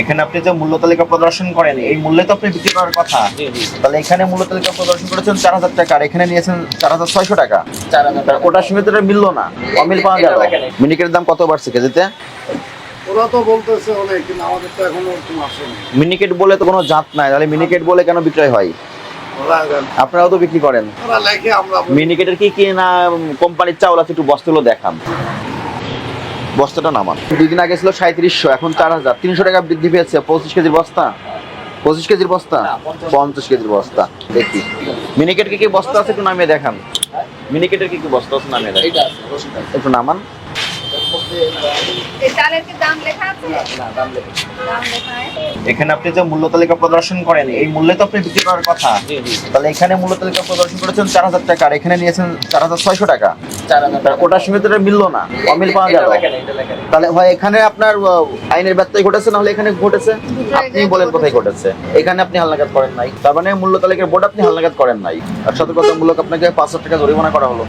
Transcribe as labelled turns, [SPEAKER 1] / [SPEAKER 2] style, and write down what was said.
[SPEAKER 1] এখানে আপনি যে মূল্য তালিকা প্রদর্শন করেন এই মূল্যে তো আপনি বিক্রি করার কথা।
[SPEAKER 2] জি জি
[SPEAKER 1] তাহলে এখানে মূল্য তালিকা প্রদর্শন করেছেন চার হাজার টাকা আর এখানে নিয়েছেন চার হাজার ছয়শো টাকা। ওটার সঙ্গে তো মিললো না অমিল পাওয়া গেল। মিনিকেটের দাম কত বাড়ছে কেজিতে?
[SPEAKER 3] ওরা তো বলতেছে অনেক কিন্তু আমাদের তো এখনও আসেনি।
[SPEAKER 1] মিনিকেট বলে তো কোনো জাত নাই তাহলে মিনিকেট বলে কেন বিক্রয় হয়? আপনারাও তো বিক্রি করেন। মিনিকেটের কি কি না কোম্পানির চাউল আছে একটু বস্তাগুলো দেখান। বস্তাটা নামান। দুদিন আগে ছিল সাঁত্রিশশো এখন চার হাজার। তিনশো টাকা বৃদ্ধি পেয়েছে। পঁচিশ কেজির বস্তা? পঁচিশ কেজির বস্তা?
[SPEAKER 2] পঞ্চাশ।
[SPEAKER 1] কেজির বস্তা। দেখি। মিনিকেটের কি কি বস্তা আছে একটু নামিয়ে দেখান। মিনিকেটের কি কি বস্তা আছে নামিয়ে দেখান। একটু নামান।
[SPEAKER 4] এই চালের কি দাম লেখা আছে?
[SPEAKER 2] না দাম লেখা
[SPEAKER 4] দাম লেখা আছে?
[SPEAKER 1] এখানে আপনি যে মূল্য তালিকা প্রদর্শন করেন এই মূল্যে তো আপনি বিক্রি করার কথা।
[SPEAKER 2] জি জি।
[SPEAKER 1] তাহলে এখানে মূল্য তালিকা প্রদর্শন করেছেন চার হাজার টাকা আর এখানে নিয়েছেন চার হাজার ছয়শো টাকা। ওটার সঙ্গে তো মিললো না অমিল পাওয়া গেল। তাহলে হয় এখানে আপনার আইনের ব্যত্যয় ঘটেছে? নাহলে এখানে ঘটেছে? আপনি বলেন কোথায় ঘটেছে? এখানে আপনি হালনাগাদ করেন নাই। তার মানে মূল্য তালিকার বোর্ড আপনি হালনাগাদ করেন নাই। আর সতর্কতামূলক আপনাকে পাঁচ হাজার টাকা জরিমানা করা হলো।